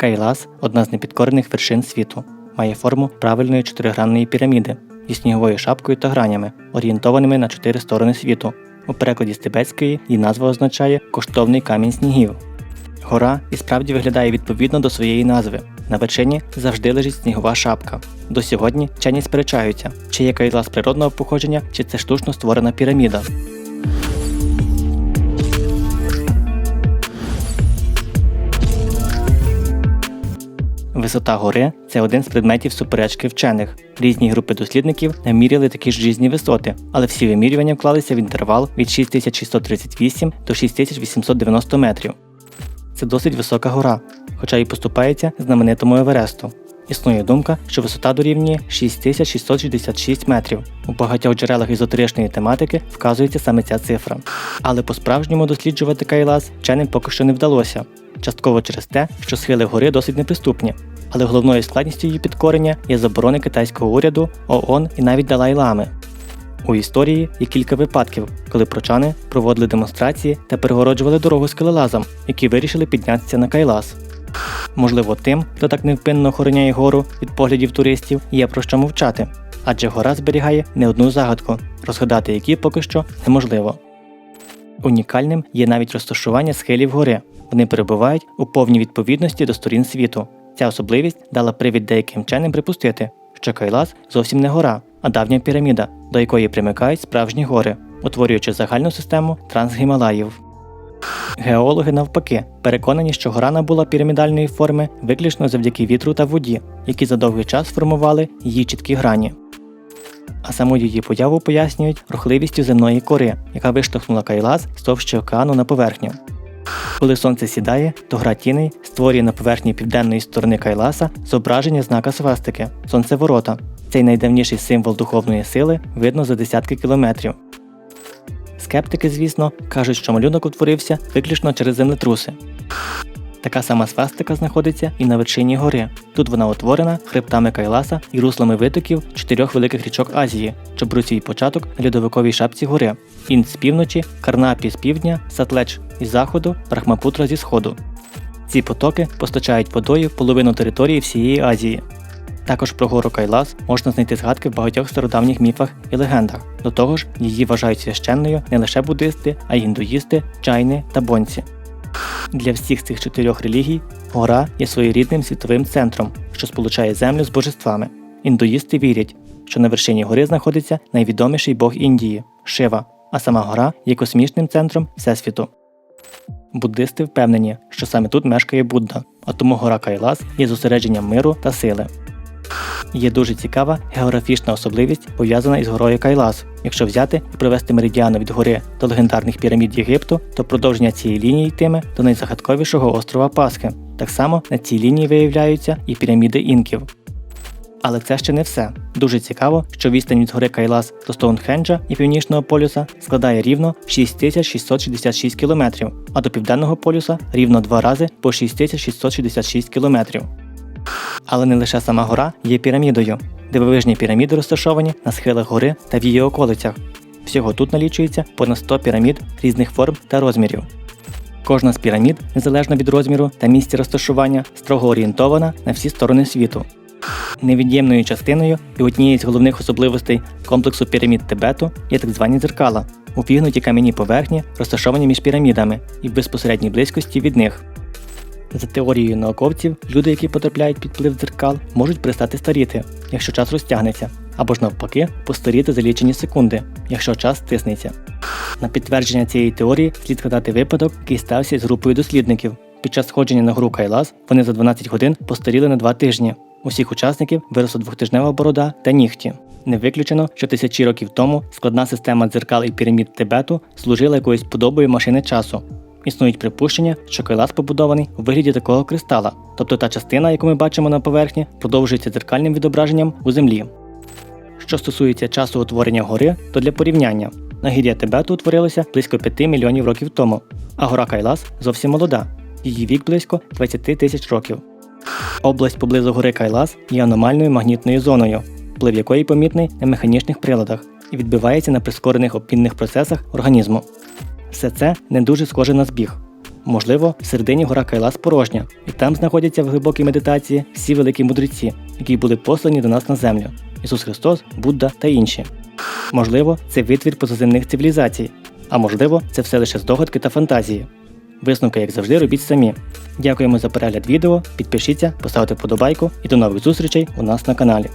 Кайлас одна з непідкорених вершин світу. Має форму правильної чотиригранної піраміди зі сніговою шапкою та гранями, орієнтованими на чотири сторони світу. У перекладі з тибетської її назва означає коштовний камінь снігів. Гора і справді виглядає відповідно до своєї назви. На вершині завжди лежить снігова шапка. До сьогодні вчені сперечаються, чи є Кайлас природного походження, чи це штучно створена піраміда. Висота гори це один з предметів суперечки вчених. Різні групи дослідників наміряли такі ж різні висоти, але всі вимірювання вклалися в інтервал від 6638 до 6890 метрів. Це досить висока гора, хоча і поступається знаменитому Евересту. Існує думка, що висота дорівнює 6666 метрів. У багатьох джерелах езотеричної тематики вказується саме ця цифра. Але по-справжньому досліджувати Кайлас вченим поки що не вдалося, частково через те, що схили гори досить неприступні. Але головною складністю її підкорення є заборони китайського уряду, ООН і навіть Далай-Лами. У історії є кілька випадків, коли прочани проводили демонстрації та перегороджували дорогу скелелазам, які вирішили піднятися на Кайлас. Можливо, тим, хто так невпинно охороняє гору від поглядів туристів, є про що мовчати, адже гора зберігає не одну загадку, розгадати які поки що неможливо. Унікальним є навіть розташування схилів гори. Вони перебувають у повній відповідності до сторін світу. Ця особливість дала привід деяким вченим припустити, що Кайлас зовсім не гора, а давня піраміда, до якої примикають справжні гори, утворюючи загальну систему трансгімалаїв. Геологи, навпаки, переконані, що гора набула пірамідальної форми виключно завдяки вітру та воді, які за довгий час формували її чіткі грані. А саму її появу пояснюють рухливістю земної кори, яка виштовхнула Кайлас з товщі океану на поверхню. Коли сонце сідає, то гра тіней створює на поверхні південної сторони Кайласа зображення знака свастики сонцеворота. Цей найдавніший символ духовної сили видно за десятки кілометрів. Скептики, звісно, кажуть, що малюнок утворився виключно через землетруси. Така сама свастика знаходиться і на вершині гори. Тут вона утворена хребтами Кайласа і руслами витоків чотирьох великих річок Азії, що беруть свій початок на льодовиковій шапці гори: Інд з півночі, Карнапі з півдня, Сатлеч із заходу, Брахмапутра зі сходу. Ці потоки постачають водою половину території всієї Азії. Також про гору Кайлас можна знайти згадки в багатьох стародавніх міфах і легендах. До того ж, її вважають священною не лише буддисти, а й індуїсти, чайни та бонці. Для всіх цих чотирьох релігій гора є своєрідним світовим центром, що сполучає землю з божествами. Індуїсти вірять, що на вершині гори знаходиться найвідоміший бог Індії Шива, а сама гора є космічним центром Всесвіту. Буддисти впевнені, що саме тут мешкає Будда, а тому гора Кайлас є зосередженням миру та сили. Є дуже цікава географічна особливість, пов'язана із горою Кайлас. Якщо взяти і провести меридіану від гори до легендарних пірамід Єгипту, то продовження цієї лінії йтиме до найзагадковішого острова Пасхи. Так само на цій лінії виявляються і піраміди інків. Але це ще не все. Дуже цікаво, що відстань від гори Кайлас до Стоунхенджа і Північного полюса складає рівно 6666 км, а до Південного полюса рівно два рази по 6666 км. Але не лише сама гора є пірамідою. Дивовижні піраміди розташовані на схилах гори та в її околицях. Всього тут налічується понад 100 пірамід різних форм та розмірів. Кожна з пірамід, незалежно від розміру та місця розташування, строго орієнтована на всі сторони світу. Невід'ємною частиною і однією з головних особливостей комплексу пірамід Тибету є так звані дзеркала, упігнуті кам'яні поверхні, розташовані між пірамідами і в безпосередній близькості від них. За теорією науковців, люди, які потрапляють під вплив дзеркал, можуть перестати старіти, якщо час розтягнеться, або ж навпаки, постаріти за лічені секунди, якщо час стиснеться. На підтвердження цієї теорії слід згадати випадок, який стався з групою дослідників. Під час сходження на гру Кайлас вони за 12 годин постаріли на 2 тижні. Усіх учасників виросла двохтижнева борода та нігті. Не виключено, що тисячі років тому складна система дзеркал і пірамід Тибету служила якоюсь подобою машини часу, Існують припущення, що Кайлас побудований у вигляді такого кристала, тобто та частина, яку ми бачимо на поверхні, продовжується дзеркальним відображенням у землі. Що стосується часу утворення гори, то для порівняння нагір'я Тибету утворилося близько 5 мільйонів років тому, а гора Кайлас зовсім молода, її вік близько 20 тисяч років. Область поблизу гори Кайлас є аномальною магнітною зоною, вплив якої помітний на механічних приладах і відбивається на прискорених обмінних процесах організму. Все це не дуже схоже на збіг. Можливо, всередині гора Кайлас порожня, і там знаходяться в глибокій медитації всі великі мудреці, які були послані до нас на землю: Ісус Христос, Будда та інші. Можливо, це витвір позаземних цивілізацій, а можливо, це все лише здогадки та фантазії. Висновки, як завжди, робіть самі. Дякуємо за перегляд відео, підпишіться, поставте вподобайку і до нових зустрічей у нас на каналі.